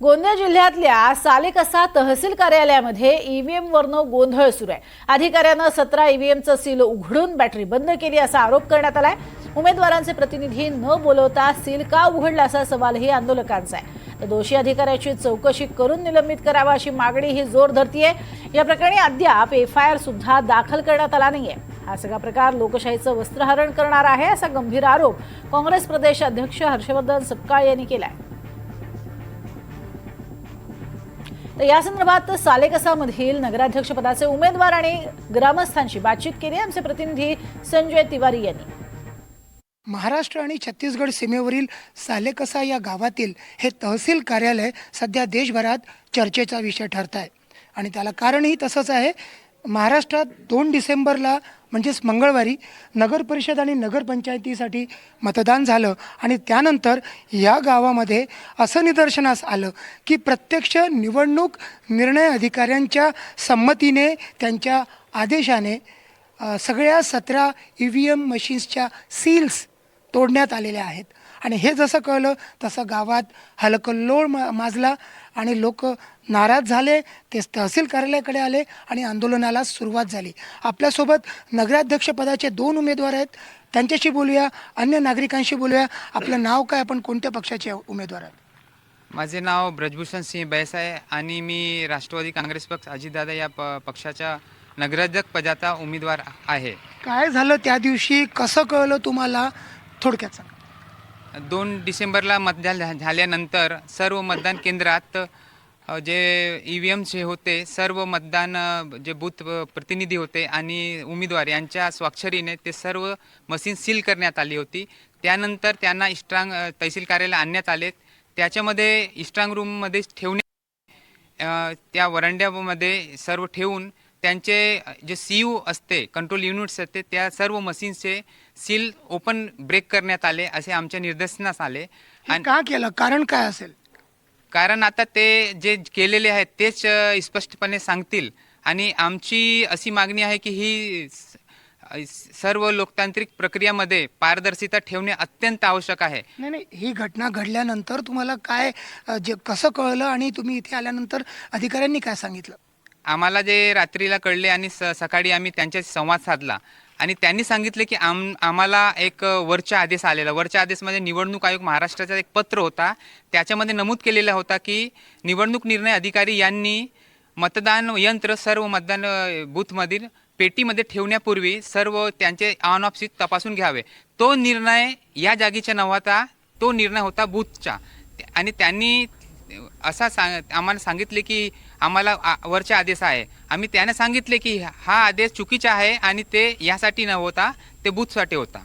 गोंदिया जिल्ह्यातल्या सालेकसा तहसील कार्यालयामध्ये ईव्हीएम वरनं गोंधळ सुरू आहे. अधिकाऱ्यानं सतरा ईव्हीएमचं सील उघडून बॅटरी बंद केली असा आरोप करण्यात आलाय. उमेदवारांचे प्रतिनिधी न बोलवता सील का उघडला असा सवालही आंदोलकांचा आहे. तर दोषी अधिकाऱ्याची चौकशी करून निलंबित करावा अशी मागणी ही जोर धरतीये. या प्रकरणी अद्याप एफ आय आर सुद्धा दाखल करण्यात आला नाहीये. हा सगळा प्रकार लोकशाहीचं वस्त्रहरण करणार आहे असा गंभीर आरोप काँग्रेस प्रदेश अध्यक्ष हर्षवर्धन सपकाळ यांनी केलाय. तर या संदर्भात सालेकसामधील नगराध्यक्षपदाचे उमेदवार आणि ग्रामस्थांशी बातचीत केली. आमचे प्रतिनिधी संजय तिवारी यांनी. महाराष्ट्र आणि छत्तीसगड सीमेवरील सालेकसा या गावातील हे तहसील कार्यालय सध्या देशभरात चर्चेचा विषय ठरत आहे. आणि त्याला कारणही तसंच आहे महाराष्ट्रात दोन डिसेंबरला म्हणजेच मंगळवारी नगरपरिषद आणि नगरपंचायतीसाठी मतदान झालं आणि त्यानंतर या गावामध्ये असं निदर्शनास आलं की प्रत्यक्ष निवडणूक निर्णय अधिकाऱ्यांच्या संमतीने त्यांच्या आदेशाने सगळ्या सतरा ई व्ही एम मशीन्सच्या सील्स तोडण्यात आलेल्या आहेत. आणि हे जसं कळलं तसं गावात हलकल्लोळ मा माजला आणि लोक नाराज झाले ते तहसील कार्यालयाकडे आले आणि आंदोलनाला सुरुवात झाली. आपल्यासोबत नगराध्यक्षपदाचे दोन उमेदवार आहेत. त्यांच्याशी बोलूया अन्य नागरिकांशी बोलूया. आपलं नाव काय? आपण कोणत्या पक्षाचे उमेदवार आहात? माझे नाव ब्रजभूषण सिंह बैस आहे आणि मी राष्ट्रवादी काँग्रेस पक्ष अजितदादा या प पक्षाच्या नगराध्यक्ष पदाचा उमेदवार आहे. काय झालं त्या दिवशी? कसं कळलं तुम्हाला? थोडक्यात सांगा. दोन डिसेंबरला मतदान झा- झाल्यानंतर सर्व मतदान केंद्रात अ, जे ई व्ही एमचे होते सर्व मतदान अ, जे बूथ अ, प्रतिनिधी होते आणि उमेदवार यांच्या स्वाक्षरीने ते सर्व मशीन सील करण्यात आली होती. त्यानंतर त्यांना इस्ट्रांग अ, तहसील कार्यालय आणण्यात आले. त्याच्यामध्ये इस्ट्रांग रूममध्ये ठेवणे अ, त्या वरांड्यामध्ये सर्व ठेवून त्यांचे जे सी यू असते कंट्रोल युनिट्स असते त्या सर्व मशीन्सचे सील ओपन ब्रेक करण्यात आले असे आमच्या निदर्शनास आले. आणि का केलं? कारण काय असेल? कारण आता ते जे केलेले आहेत तेच स्पष्टपणे सांगतील. आणि आमची अशी मागणी आहे की ही सर्व लोकतांत्रिक प्रक्रियामध्ये पारदर्शिता ठेवणे अत्यंत आवश्यक आहे. नाही नाही ही घटना घडल्यानंतर तुम्हाला काय जे कसं कळलं आणि तुम्ही इथे आल्यानंतर अधिकाऱ्यांनी काय सांगितलं? आम्हाला जे रात्रीला कळले आणि स सकाळी आम्ही त्यांच्याशी संवाद साधला. आणि त्यांनी सांगितले की आम आम्हाला एक वरच्या आदेश आलेला. वरच्या आदेशमध्ये निवडणूक आयोग महाराष्ट्राचा एक पत्र होता. त्याच्यामध्ये नमूद केलेला होता की निवडणूक निर्णय अधिकारी यांनी मतदान यंत्र सर्व मतदान बूथमधील पेटीमध्ये ठेवण्यापूर्वी सर्व त्यांचे ऑन ऑफ स्विच तपासून घ्यावे. तो निर्णय या जागीच्या नव्हता तो निर्णय होता बूथचा. आणि त्यांनी असा सांग आम्हाला सांगितले की आम्हाला आ- वरचे आदेश आहे. आम्ही त्याने सांगितले की हा आदेश चुकीचा आहे आणि ते यासाठी न होता ते बूथसाठी होता.